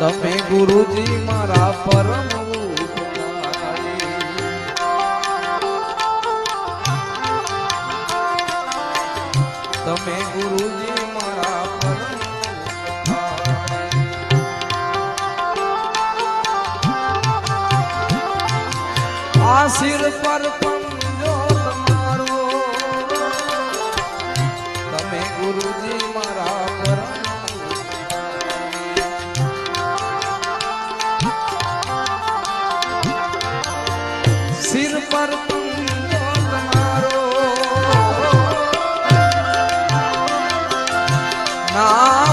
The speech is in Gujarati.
તમે ગુરુજી મારા પરમ તમે ગુરુજી મારા પરમ. આ શિર પર પંજો તમારો તમે ગુરુજી મારા પરમ ના